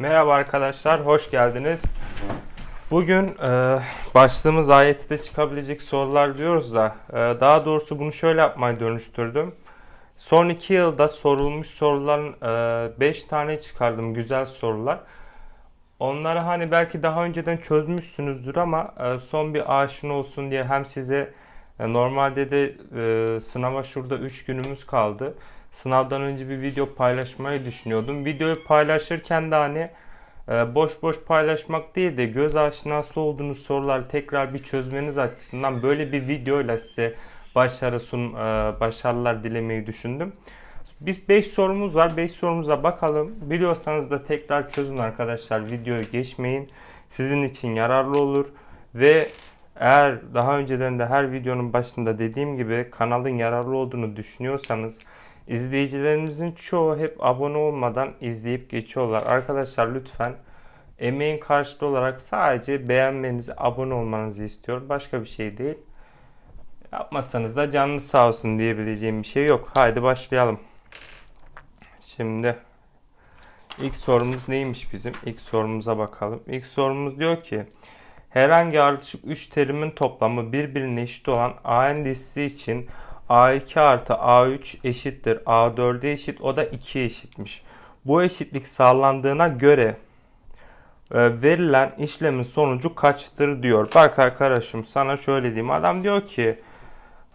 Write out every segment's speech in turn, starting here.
Merhaba arkadaşlar, hoş geldiniz. Bugün e, başlığımız ayette çıkabilecek sorular diyoruz da e, daha doğrusu bunu şöyle yapmaya dönüştürdüm. Son iki yılda sorulmuş soruların 5 tane çıkardım, güzel sorular. Onları hani belki daha önceden çözmüşsünüzdür ama e, son bir aşina olsun diye hem size e, normalde de e, sınava şurada 3 günümüz kaldı. Sınavdan önce bir video paylaşmayı düşünüyordum. Videoyu paylaşırken de hani e, boş boş paylaşmak değil de göz aşinası olduğunuz soruları tekrar bir çözmeniz açısından böyle bir videoyla size başarı sun, e, başarılar dilemeyi düşündüm. Biz 5 sorumuz var. 5 sorumuza bakalım. Biliyorsanız da tekrar çözün arkadaşlar. Videoyu geçmeyin. Sizin için yararlı olur. Ve eğer daha önceden de her videonun başında dediğim gibi kanalın yararlı olduğunu düşünüyorsanız izleyicilerimizin çoğu hep abone olmadan izleyip geçiyorlar. Arkadaşlar lütfen emeğin karşılığı olarak sadece beğenmenizi, abone olmanızı istiyorum. Başka bir şey değil. Yapmazsanız da canlı sağ olsun diyebileceğim bir şey yok. Haydi başlayalım. Şimdi ilk sorumuz neymiş bizim? İlk sorumuza bakalım. İlk sorumuz diyor ki herhangi ardışık 3 terimin toplamı birbirine eşit olan AN dizisi için A2 artı A3 eşittir A4'e eşit o da 2'ye eşitmiş. Bu eşitlik sağlandığına göre e, verilen işlemin sonucu kaçtır diyor. Bak arkadaşım sana şöyle diyeyim. Adam diyor ki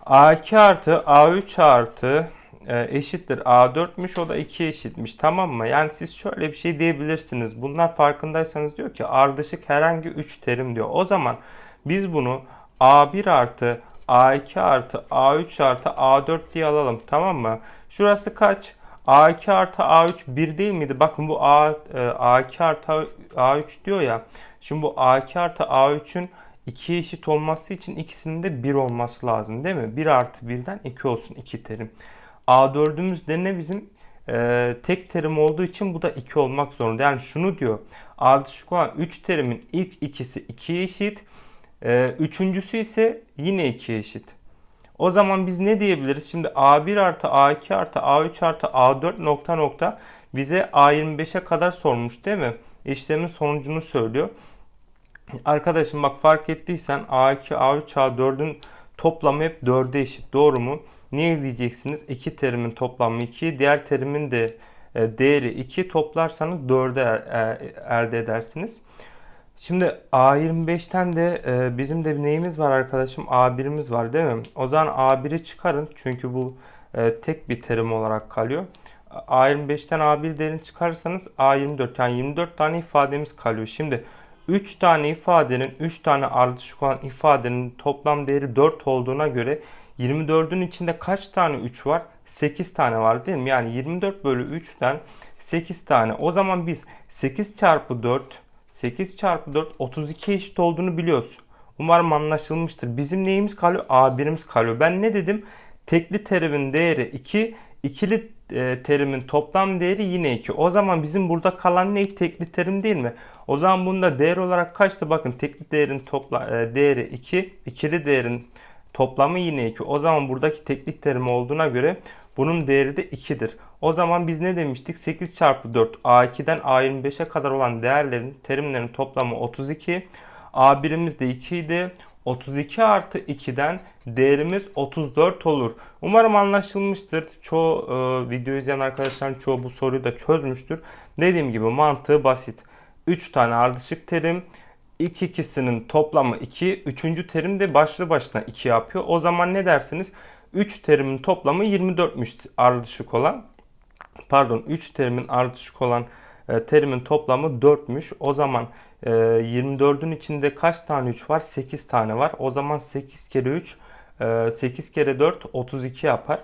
A2 artı A3 artı e, eşittir A4'müş o da 2 eşitmiş tamam mı? Yani siz şöyle bir şey diyebilirsiniz. Bunlar farkındaysanız diyor ki ardışık herhangi 3 terim diyor. O zaman biz bunu A1 artı A2 artı A3 artı A4 diye alalım tamam mı? Şurası kaç? A2 artı A3 1 değil miydi? Bakın bu A, e, A2 artı A3 diyor ya. Şimdi bu A2 artı A3'ün 2'ye eşit olması için ikisinin de 1 olması lazım değil mi? 1 artı 1'den 2 olsun 2 terim. A4'ümüz de ne bizim? Ee, tek terim olduğu için bu da 2 olmak zorunda. Yani şunu diyor. Ardışık olan 3 terimin ilk ikisi 2'ye eşit. Ee, üçüncüsü ise yine 2'ye eşit. O zaman biz ne diyebiliriz? Şimdi A1 artı A2 artı A3 artı A4 nokta nokta bize A25'e kadar sormuş değil mi? İşlemin sonucunu söylüyor. Arkadaşım bak fark ettiysen A2, A3, A4'ün toplamı hep 4'e eşit. Doğru mu? Niye diyeceksiniz? İki terimin toplamı 2. Diğer terimin de e, değeri 2 toplarsanız 4'e er, elde edersiniz. Şimdi A25'ten de e, bizim de neyimiz var arkadaşım? A1'imiz var değil mi? O zaman A1'i çıkarın. Çünkü bu e, tek bir terim olarak kalıyor. A25'ten A1 değerini çıkarırsanız A24 yani 24 tane ifademiz kalıyor. Şimdi 3 tane ifadenin 3 tane ardışık olan ifadenin toplam değeri 4 olduğuna göre 24'ün içinde kaç tane 3 var? 8 tane var değil mi? Yani 24 bölü 3'ten 8 tane. O zaman biz 8 çarpı 4 8 çarpı 4 32 eşit olduğunu biliyoruz. Umarım anlaşılmıştır. Bizim neyimiz kalıyor? A1'imiz kalıyor. Ben ne dedim? Tekli terimin değeri 2, ikili e, terimin toplam değeri yine 2. O zaman bizim burada kalan ne? Tekli terim değil mi? O zaman bunda değer olarak kaçtı? Bakın tekli değerin topla, e, değeri 2, ikili değerin toplamı yine 2. O zaman buradaki teklik terim olduğuna göre bunun değeri de 2'dir. O zaman biz ne demiştik? 8 çarpı 4 A2'den A25'e kadar olan değerlerin terimlerin toplamı 32. A1'imiz de 2 idi. 32 artı 2'den değerimiz 34 olur. Umarım anlaşılmıştır. Çoğu e, video izleyen arkadaşların çoğu bu soruyu da çözmüştür. Dediğim gibi mantığı basit. 3 tane ardışık terim. İlk ikisinin toplamı 2. Üçüncü terim de başlı başına 2 yapıyor. O zaman ne dersiniz? 3 terimin toplamı 24'müş ardışık olan. Pardon 3 terimin ardışık olan e, terimin toplamı 4'müş. O zaman e, 24'ün içinde kaç tane 3 var? 8 tane var. O zaman 8 kere 3 e, 8 kere 4 32 yapar.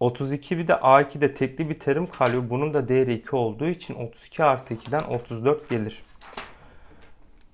32 bir de A2'de tekli bir terim kalıyor. Bunun da değeri 2 olduğu için 32 artı 2'den 34 gelir.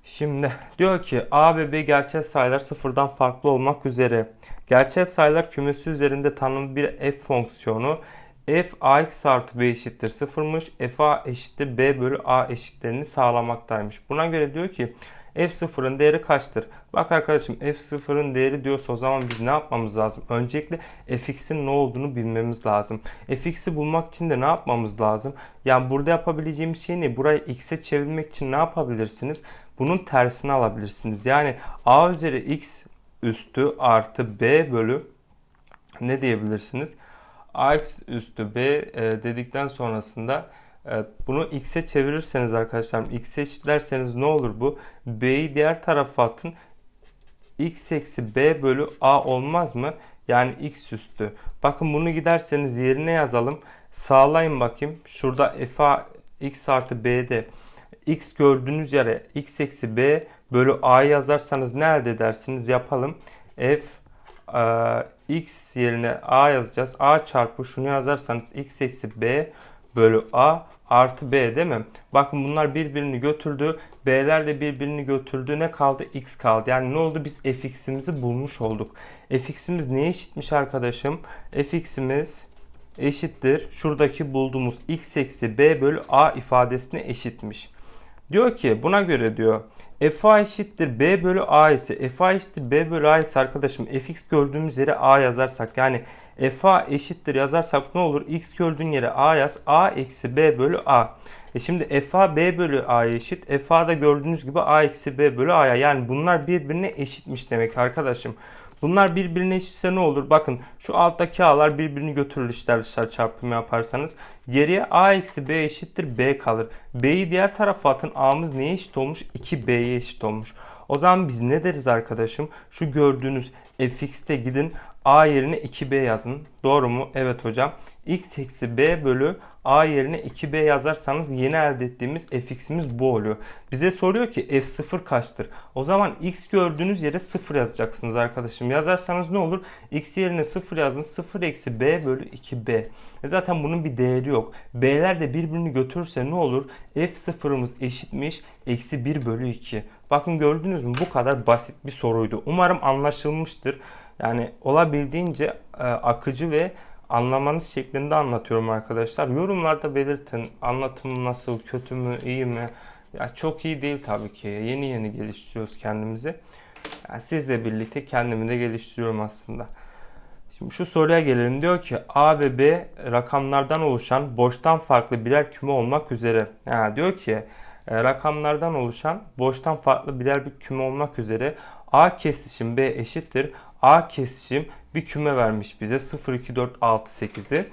Şimdi diyor ki A ve B gerçel sayılar sıfırdan farklı olmak üzere. Gerçel sayılar kümesi üzerinde tanımlı bir f fonksiyonu f ax artı b eşittir sıfırmış. f a eşittir b bölü a eşitlerini sağlamaktaymış. Buna göre diyor ki f0'ın değeri kaçtır? Bak arkadaşım f0'ın değeri diyorsa o zaman biz ne yapmamız lazım? Öncelikle fx'in ne olduğunu bilmemiz lazım. fx'i bulmak için de ne yapmamız lazım? Yani burada yapabileceğimiz şey ne? Burayı x'e çevirmek için ne yapabilirsiniz? Bunun tersini alabilirsiniz. Yani a üzeri x üstü artı b bölü ne diyebilirsiniz? Ax üstü b e, dedikten sonrasında e, bunu x'e çevirirseniz arkadaşlar x'e eşitlerseniz ne olur bu? b'yi diğer tarafa atın. x eksi b bölü a olmaz mı? Yani x üstü. Bakın bunu giderseniz yerine yazalım. Sağlayın bakayım. Şurada f x artı b'de x gördüğünüz yere x eksi b bölü a yazarsanız ne elde edersiniz? Yapalım. f e, x yerine a yazacağız. a çarpı şunu yazarsanız x eksi b bölü a artı b değil mi? Bakın bunlar birbirini götürdü. B'ler de birbirini götürdü. Ne kaldı? X kaldı. Yani ne oldu? Biz fx'imizi bulmuş olduk. fx'imiz neye eşitmiş arkadaşım? fx'imiz eşittir. Şuradaki bulduğumuz x eksi b bölü a ifadesine eşitmiş. Diyor ki buna göre diyor fa eşittir b bölü a ise fa eşittir b bölü a ise arkadaşım fx gördüğümüz yere a yazarsak yani fa eşittir yazarsak ne olur? x gördüğün yere a yaz. a eksi b bölü a. E şimdi fa b bölü a'ya eşit. fa da gördüğünüz gibi a eksi b bölü a'ya. Yani bunlar birbirine eşitmiş demek arkadaşım. Bunlar birbirine eşitse ne olur? Bakın şu alttaki a'lar birbirini götürür işler dışarı çarpımı yaparsanız. Geriye a eksi b eşittir b kalır. b'yi diğer tarafa atın. a'mız neye eşit olmuş? 2b'ye eşit olmuş. O zaman biz ne deriz arkadaşım? Şu gördüğünüz fx'te gidin a yerine 2b yazın. Doğru mu? Evet hocam. x eksi b bölü a yerine 2b yazarsanız yeni elde ettiğimiz fx'imiz bu oluyor. Bize soruyor ki f0 kaçtır? O zaman x gördüğünüz yere 0 yazacaksınız arkadaşım. Yazarsanız ne olur? x yerine 0 yazın. 0 eksi b bölü 2b. E zaten bunun bir değeri yok. b'ler de birbirini götürürse ne olur? f0'ımız eşitmiş. Eksi 1 bölü 2. Bakın gördünüz mü? Bu kadar basit bir soruydu. Umarım anlaşılmıştır. Yani olabildiğince e, akıcı ve anlamanız şeklinde anlatıyorum arkadaşlar. Yorumlarda belirtin. Anlatım nasıl, kötü mü, iyi mi? Ya çok iyi değil tabii ki. Yeni yeni geliştiriyoruz kendimizi. Yani sizle birlikte kendimi de geliştiriyorum aslında. Şimdi şu soruya gelelim. Diyor ki A ve B rakamlardan oluşan boştan farklı birer küme olmak üzere. Yani diyor ki e, rakamlardan oluşan boştan farklı birer bir küme olmak üzere A kesişim B eşittir. A kesişim bir küme vermiş bize 0, 2, 4, 6, 8'i.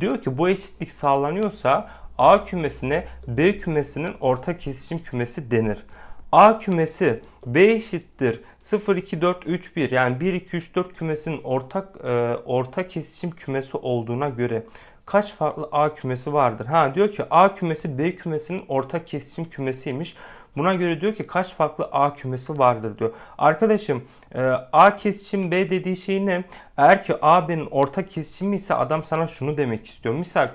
Diyor ki bu eşitlik sağlanıyorsa A kümesine B kümesinin orta kesişim kümesi denir. A kümesi B eşittir 0, 2, 4, 3, 1 yani 1, 2, 3, 4 kümesinin ortak e, orta kesişim kümesi olduğuna göre kaç farklı A kümesi vardır? Ha diyor ki A kümesi B kümesinin ortak kesişim kümesiymiş. Buna göre diyor ki kaç farklı A kümesi vardır diyor. Arkadaşım e, A kesişim B dediği şey ne? Eğer ki A B'nin ortak kesişimi ise adam sana şunu demek istiyor. Misal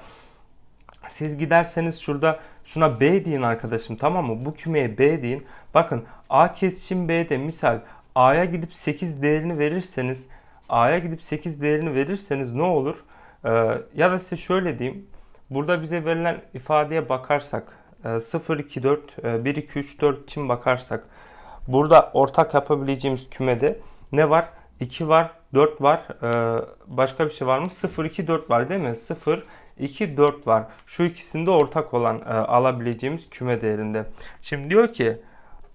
siz giderseniz şurada şuna B deyin arkadaşım tamam mı? Bu kümeye B deyin. Bakın A kesişim B'de misal A'ya gidip 8 değerini verirseniz A'ya gidip 8 değerini verirseniz ne olur? Ee, ya da size şöyle diyeyim. Burada bize verilen ifadeye bakarsak 0, 2, 4, 1, 2, 3, 4 için bakarsak burada ortak yapabileceğimiz kümede ne var? 2 var, 4 var. Ee, başka bir şey var mı? 0, 2, 4 var değil mi? 0, 2, 4 var. Şu ikisinde ortak olan e, alabileceğimiz küme değerinde. Şimdi diyor ki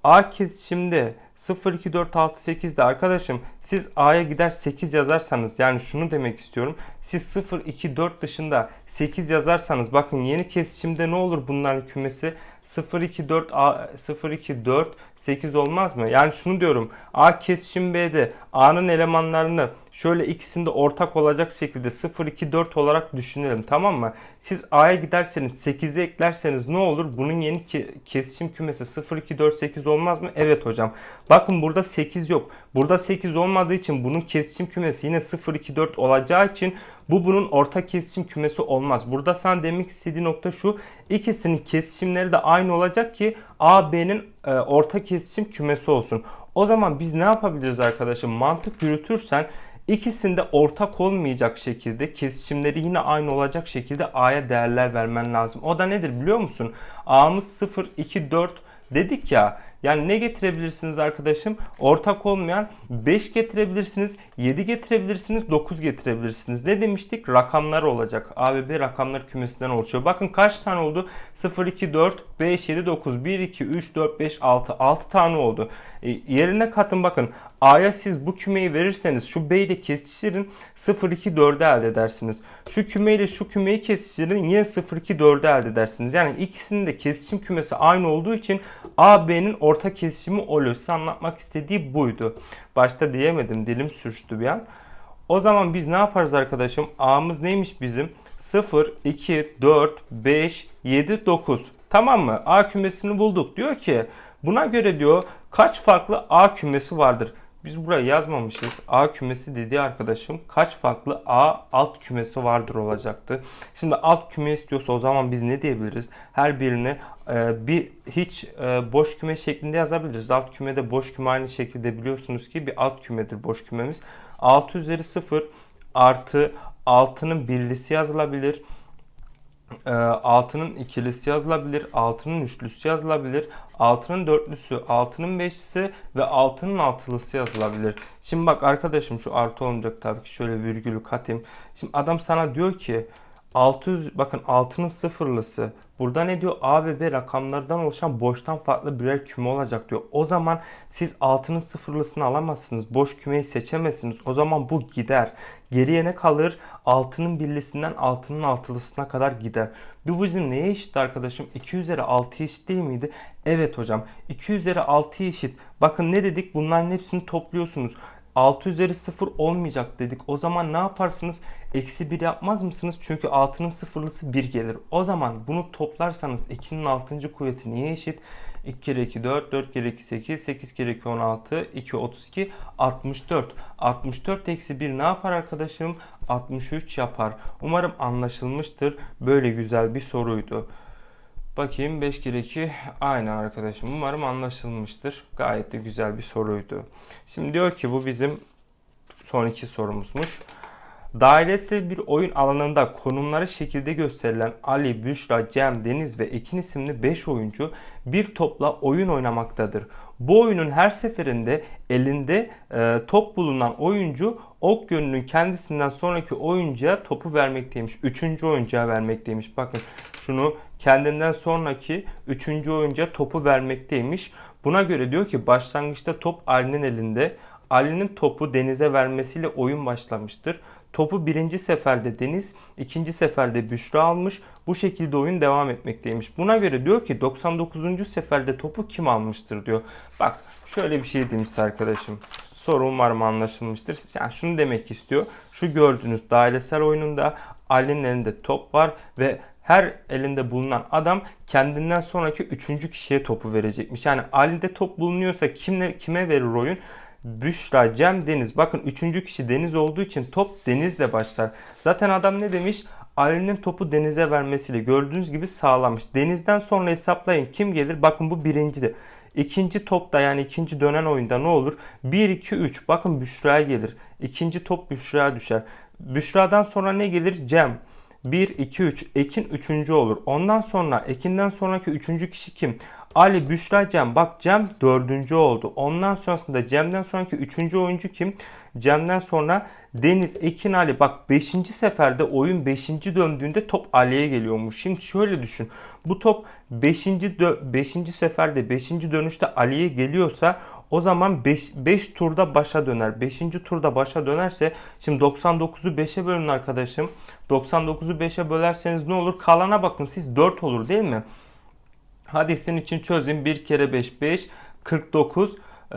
A kesişimde 0, 2, 4, 6, 8'de arkadaşım siz A'ya gider 8 yazarsanız yani şunu demek istiyorum. Siz 0, 2, 4 dışında 8 yazarsanız bakın yeni kesişimde ne olur bunların kümesi? 0, 2, 4, A, 0, 2, 4, 8 olmaz mı? Yani şunu diyorum. A kesişim B'de A'nın elemanlarını şöyle ikisinde ortak olacak şekilde 0, 2, 4 olarak düşünelim tamam mı? Siz A'ya giderseniz 8'i eklerseniz ne olur? Bunun yeni kesişim kümesi 0, 2, 4, 8 olmaz mı? Evet hocam. Bakın burada 8 yok. Burada 8 olmadığı için bunun kesişim kümesi yine 0, 2, 4 olacağı için bu bunun ortak kesişim kümesi olmaz. Burada sen demek istediği nokta şu. İkisinin kesişimleri de aynı olacak ki A, B'nin e, orta kesişim kümesi olsun. O zaman biz ne yapabiliriz arkadaşım? Mantık yürütürsen İkisinde ortak olmayacak şekilde kesişimleri yine aynı olacak şekilde A'ya değerler vermen lazım. O da nedir biliyor musun? A'mız 0, 2, 4 dedik ya. Yani ne getirebilirsiniz arkadaşım? Ortak olmayan 5 getirebilirsiniz, 7 getirebilirsiniz, 9 getirebilirsiniz. Ne demiştik? Rakamlar olacak. A ve B rakamlar kümesinden oluşuyor. Bakın kaç tane oldu? 0, 2, 4, 5, 7, 9, 1, 2, 3, 4, 5, 6. 6 tane oldu. E, yerine katın bakın. A'ya siz bu kümeyi verirseniz şu B ile kesiştirin 0, 2, 4'ü elde edersiniz. Şu kümeyle şu kümeyi kesiştirin yine 0, 2, 4'ü elde edersiniz. Yani ikisinin de kesişim kümesi aynı olduğu için A, B'nin orta kesişimi. Size anlatmak istediği buydu. Başta diyemedim dilim sürçtü bir an. O zaman biz ne yaparız arkadaşım? A'mız neymiş bizim? 0, 2, 4, 5, 7, 9. Tamam mı? A kümesini bulduk. Diyor ki buna göre diyor kaç farklı A kümesi vardır? Biz buraya yazmamışız. A kümesi dediği arkadaşım kaç farklı A alt kümesi vardır olacaktı. Şimdi alt küme istiyorsa o zaman biz ne diyebiliriz? Her birini e, bir hiç e, boş küme şeklinde yazabiliriz. Alt kümede boş küme aynı şekilde biliyorsunuz ki bir alt kümedir boş kümemiz. 6 üzeri 0 artı 6'nın birlisi yazılabilir. 6'nın ikilisi yazılabilir, 6'nın üçlüsü yazılabilir, 6'nın dörtlüsü, 6'nın beşlisi ve 6'nın altılısı yazılabilir. Şimdi bak arkadaşım şu artı olmayacak tabii ki şöyle virgülü katayım. Şimdi adam sana diyor ki 600 bakın 6'nın sıfırlısı. Burada ne diyor? A ve B rakamlardan oluşan boştan farklı birer küme olacak diyor. O zaman siz 6'nın sıfırlısını alamazsınız. Boş kümeyi seçemezsiniz. O zaman bu gider. Geriye ne kalır? 6'nın birlisinden 6'nın altılısına kadar gider. Bu bizim neye eşit arkadaşım? 2 üzeri 6 eşit değil miydi? Evet hocam. 2 üzeri 6 eşit. Bakın ne dedik? Bunların hepsini topluyorsunuz. 6 üzeri 0 olmayacak dedik. O zaman ne yaparsınız? Eksi 1 yapmaz mısınız? Çünkü 6'nın sıfırlısı 1 gelir. O zaman bunu toplarsanız 2'nin 6. kuvveti niye eşit? 2 kere 2 4, 4 kere 2 8, 8 kere 2 16, 2 32, 64. 64 eksi 1 ne yapar arkadaşım? 63 yapar. Umarım anlaşılmıştır. Böyle güzel bir soruydu. Bakayım 5 kere 2 aynı arkadaşım. Umarım anlaşılmıştır. Gayet de güzel bir soruydu. Şimdi diyor ki bu bizim son iki sorumuzmuş. Dairesel bir oyun alanında konumları şekilde gösterilen Ali, Büşra, Cem, Deniz ve Ekin isimli 5 oyuncu bir topla oyun oynamaktadır. Bu oyunun her seferinde elinde e, top bulunan oyuncu ok yönünün kendisinden sonraki oyuncuya topu vermekteymiş. Üçüncü oyuncuya vermekteymiş. Bakın şunu kendinden sonraki üçüncü oyuncuya topu vermekteymiş. Buna göre diyor ki başlangıçta top Ali'nin elinde. Ali'nin topu Deniz'e vermesiyle oyun başlamıştır. Topu birinci seferde Deniz, ikinci seferde Büşra almış. Bu şekilde oyun devam etmekteymiş. Buna göre diyor ki 99. seferde topu kim almıştır diyor. Bak şöyle bir şey diyeyim size arkadaşım. Soru umarım anlaşılmıştır. Yani şunu demek istiyor. Şu gördüğünüz dairesel oyununda Ali'nin elinde top var ve her elinde bulunan adam kendinden sonraki üçüncü kişiye topu verecekmiş. Yani Ali'de top bulunuyorsa kimle, kime verir oyun? Büşra, Cem, Deniz. Bakın üçüncü kişi Deniz olduğu için top Deniz'le başlar. Zaten adam ne demiş? Ali'nin topu Deniz'e vermesiyle gördüğünüz gibi sağlamış. Deniz'den sonra hesaplayın kim gelir? Bakın bu birinci de. İkinci topta yani ikinci dönen oyunda ne olur? 1, 2, 3. Bakın Büşra'ya gelir. İkinci top Büşra'ya düşer. Büşra'dan sonra ne gelir? Cem. 1, 2, 3. Ekin üçüncü olur. Ondan sonra Ekin'den sonraki üçüncü kişi kim? Ali, Büşra, Cem. Bak Cem dördüncü oldu. Ondan sonrasında Cem'den sonraki üçüncü oyuncu kim? Cem'den sonra Deniz, Ekin, Ali. Bak beşinci seferde oyun beşinci döndüğünde top Ali'ye geliyormuş. Şimdi şöyle düşün. Bu top beşinci, beşinci seferde beşinci dönüşte Ali'ye geliyorsa o zaman 5 turda başa döner. 5. turda başa dönerse şimdi 99'u 5'e bölün arkadaşım. 99'u 5'e bölerseniz ne olur? Kalana bakın siz 4 olur değil mi? Hadi sizin için çözeyim. 1 kere 5 5 49 ee,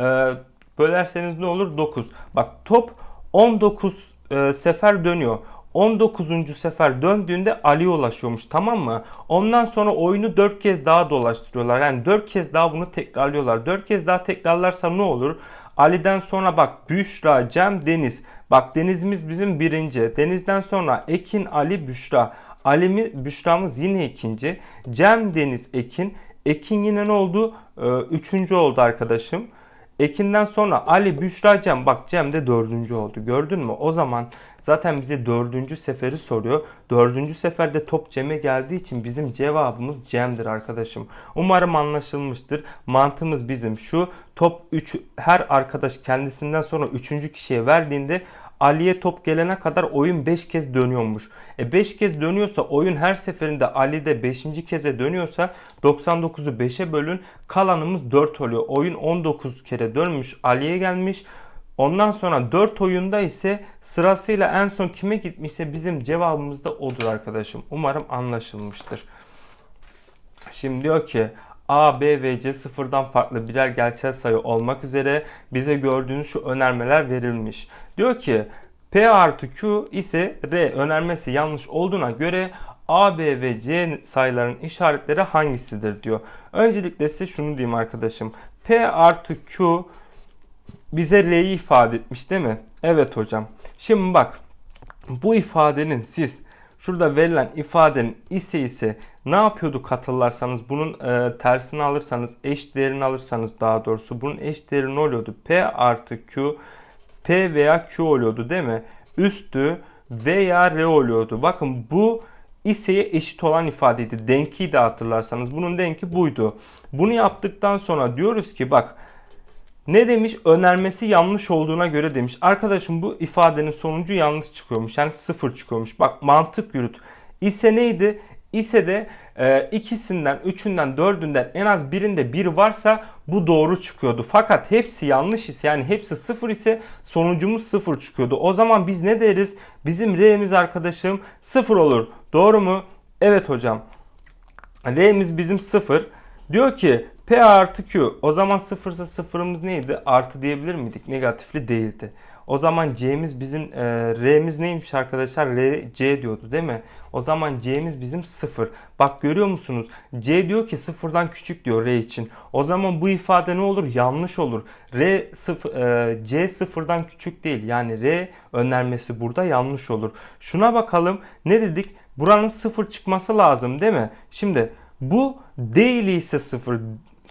bölerseniz ne olur? 9. Bak top 19 e, sefer dönüyor. 19. sefer döndüğünde Ali'ye ulaşıyormuş tamam mı? Ondan sonra oyunu 4 kez daha dolaştırıyorlar. Yani 4 kez daha bunu tekrarlıyorlar. 4 kez daha tekrarlarsa ne olur? Ali'den sonra bak Büşra, Cem, Deniz. Bak Deniz'imiz bizim birinci. Deniz'den sonra Ekin, Ali, Büşra. Ali Büşra'mız yine ikinci. Cem, Deniz, Ekin. Ekin yine ne oldu? Ee, üçüncü oldu arkadaşım. Ekin'den sonra Ali, Büşra, Cem. Bak Cem de dördüncü oldu. Gördün mü? O zaman zaten bize dördüncü seferi soruyor. Dördüncü seferde top Cem'e geldiği için bizim cevabımız Cem'dir arkadaşım. Umarım anlaşılmıştır. Mantığımız bizim şu. Top 3 her arkadaş kendisinden sonra üçüncü kişiye verdiğinde Ali'ye top gelene kadar oyun 5 kez dönüyormuş. E 5 kez dönüyorsa oyun her seferinde Ali'de 5. keze dönüyorsa 99'u 5'e bölün kalanımız 4 oluyor. Oyun 19 kere dönmüş Ali'ye gelmiş. Ondan sonra 4 oyunda ise sırasıyla en son kime gitmişse bizim cevabımız da odur arkadaşım. Umarım anlaşılmıştır. Şimdi diyor ki A, B ve C sıfırdan farklı birer gerçel sayı olmak üzere bize gördüğünüz şu önermeler verilmiş. Diyor ki P artı Q ise R önermesi yanlış olduğuna göre A, B ve C sayıların işaretleri hangisidir diyor. Öncelikle size şunu diyeyim arkadaşım. P artı Q bize R'yi ifade etmiş değil mi? Evet hocam. Şimdi bak bu ifadenin siz şurada verilen ifadenin ise ise ne yapıyorduk hatırlarsanız bunun e, tersini alırsanız eş değerini alırsanız daha doğrusu bunun eş değeri ne oluyordu? P artı Q P veya Q oluyordu değil mi? Üstü veya R oluyordu. Bakın bu iseye eşit olan ifadeydi. Denki de hatırlarsanız bunun denki buydu. Bunu yaptıktan sonra diyoruz ki bak ne demiş? Önermesi yanlış olduğuna göre demiş. Arkadaşım bu ifadenin sonucu yanlış çıkıyormuş. Yani sıfır çıkıyormuş. Bak mantık yürüt. İse neydi? İse de e, ikisinden, üçünden, dördünden en az birinde bir varsa bu doğru çıkıyordu. Fakat hepsi yanlış ise yani hepsi sıfır ise sonucumuz sıfır çıkıyordu. O zaman biz ne deriz? Bizim R'miz arkadaşım sıfır olur. Doğru mu? Evet hocam. R'miz bizim sıfır. Diyor ki P artı Q. O zaman sıfırsa sıfırımız neydi? Artı diyebilir miydik? Negatifli değildi. O zaman C'miz bizim e, R'miz neymiş arkadaşlar? R, C diyordu değil mi? O zaman C'miz bizim sıfır. Bak görüyor musunuz? C diyor ki sıfırdan küçük diyor R için. O zaman bu ifade ne olur? Yanlış olur. R sıfır, e, C sıfırdan küçük değil. Yani R önermesi burada yanlış olur. Şuna bakalım. Ne dedik? Buranın sıfır çıkması lazım değil mi? Şimdi bu değil ise sıfır.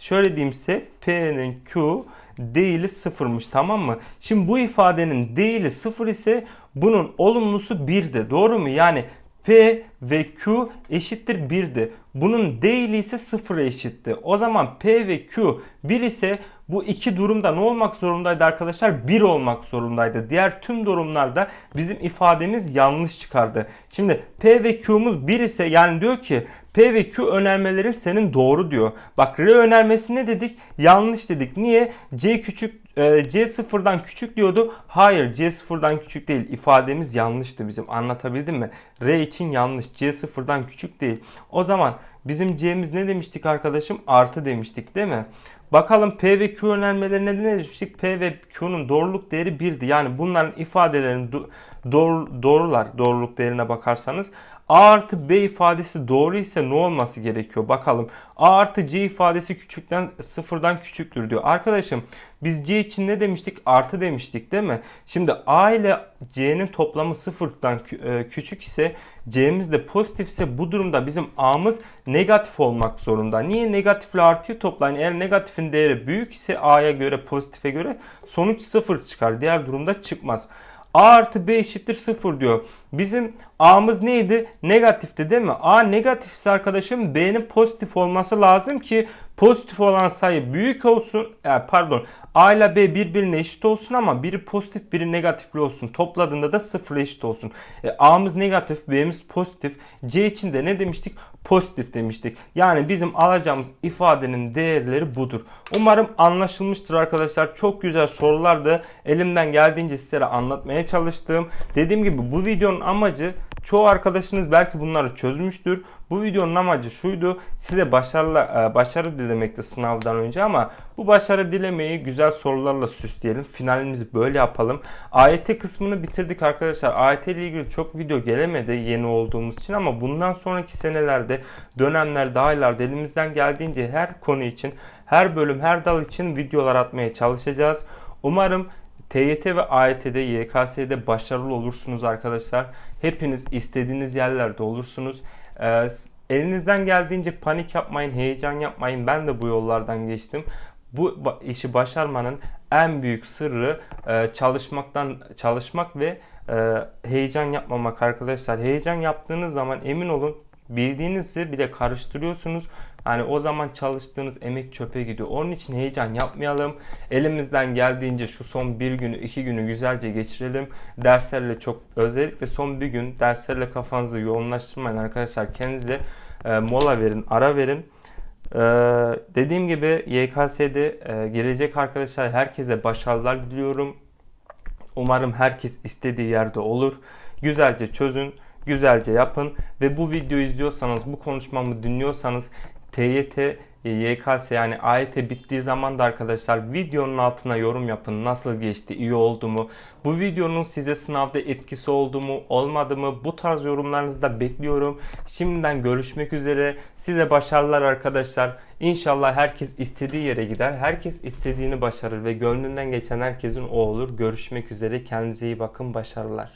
Şöyle diyeyim size P'nin Q değili sıfırmış tamam mı? Şimdi bu ifadenin değili sıfır ise bunun olumlusu 1'de doğru mu? Yani P ve Q eşittir 1'di. Bunun değili ise 0'a eşitti. O zaman P ve Q 1 ise bu iki durumda ne olmak zorundaydı arkadaşlar? 1 olmak zorundaydı. Diğer tüm durumlarda bizim ifademiz yanlış çıkardı. Şimdi P ve Q'muz 1 ise yani diyor ki P ve Q önermelerin senin doğru diyor. Bak R önermesi ne dedik? Yanlış dedik. Niye? C küçük e, C sıfırdan küçük diyordu. Hayır C sıfırdan küçük değil. İfademiz yanlıştı bizim. Anlatabildim mi? R için yanlış. C sıfırdan küçük değil. O zaman bizim C'miz ne demiştik arkadaşım? Artı demiştik değil mi? Bakalım P ve Q önermelerine ne demiştik? P ve Q'nun doğruluk değeri 1'di. Yani bunların ifadelerin doğru, doğrular doğruluk değerine bakarsanız A artı B ifadesi doğru ise ne olması gerekiyor? Bakalım. A artı C ifadesi küçükten sıfırdan küçüktür diyor. Arkadaşım biz C için ne demiştik? Artı demiştik değil mi? Şimdi A ile C'nin toplamı sıfırdan e, küçük ise C'miz de pozitif ise bu durumda bizim A'mız negatif olmak zorunda. Niye negatifle artıyı toplayın? Eğer negatifin değeri büyük ise A'ya göre pozitife göre sonuç sıfır çıkar. Diğer durumda çıkmaz. A artı B eşittir 0 diyor. Bizim A'mız neydi? Negatifti değil mi? A negatifse arkadaşım B'nin pozitif olması lazım ki pozitif olan sayı büyük olsun. Yani pardon A ile B birbirine eşit olsun ama biri pozitif biri negatifli olsun. Topladığında da sıfır eşit olsun. E, A'mız negatif B'miz pozitif. C için de ne demiştik? Pozitif demiştik. Yani bizim alacağımız ifadenin değerleri budur. Umarım anlaşılmıştır arkadaşlar. Çok güzel sorulardı. Elimden geldiğince sizlere anlatmaya çalıştım. Dediğim gibi bu videonun amacı Çoğu arkadaşınız belki bunları çözmüştür. Bu videonun amacı şuydu. Size başarılı, e, başarı dilemekti sınavdan önce ama bu başarı dilemeyi güzel sorularla süsleyelim. Finalimizi böyle yapalım. AYT kısmını bitirdik arkadaşlar. AYT ile ilgili çok video gelemedi yeni olduğumuz için ama bundan sonraki senelerde, dönemlerde, aylarda elimizden geldiğince her konu için, her bölüm, her dal için videolar atmaya çalışacağız. Umarım TYT ve AYT'de, YKS'de başarılı olursunuz arkadaşlar. Hepiniz istediğiniz yerlerde olursunuz. Ee, elinizden geldiğince panik yapmayın, heyecan yapmayın. Ben de bu yollardan geçtim. Bu işi başarmanın en büyük sırrı e, çalışmaktan çalışmak ve e, heyecan yapmamak arkadaşlar. Heyecan yaptığınız zaman emin olun bildiğinizi bile karıştırıyorsunuz. Yani o zaman çalıştığınız emek çöpe gidiyor. Onun için heyecan yapmayalım. Elimizden geldiğince şu son bir günü, iki günü güzelce geçirelim. Derslerle çok özellikle son bir gün derslerle kafanızı yoğunlaştırmayın arkadaşlar. Kendinize e, mola verin, ara verin. Ee, dediğim gibi YKS'de e, gelecek arkadaşlar herkese başarılar diliyorum. Umarım herkes istediği yerde olur. Güzelce çözün, güzelce yapın ve bu videoyu izliyorsanız, bu konuşmamı dinliyorsanız TYT, YKS yani AYT bittiği zaman da arkadaşlar videonun altına yorum yapın. Nasıl geçti, iyi oldu mu? Bu videonun size sınavda etkisi oldu mu, olmadı mı? Bu tarz yorumlarınızı da bekliyorum. Şimdiden görüşmek üzere. Size başarılar arkadaşlar. İnşallah herkes istediği yere gider. Herkes istediğini başarır ve gönlünden geçen herkesin o olur. Görüşmek üzere. Kendinize iyi bakın. Başarılar.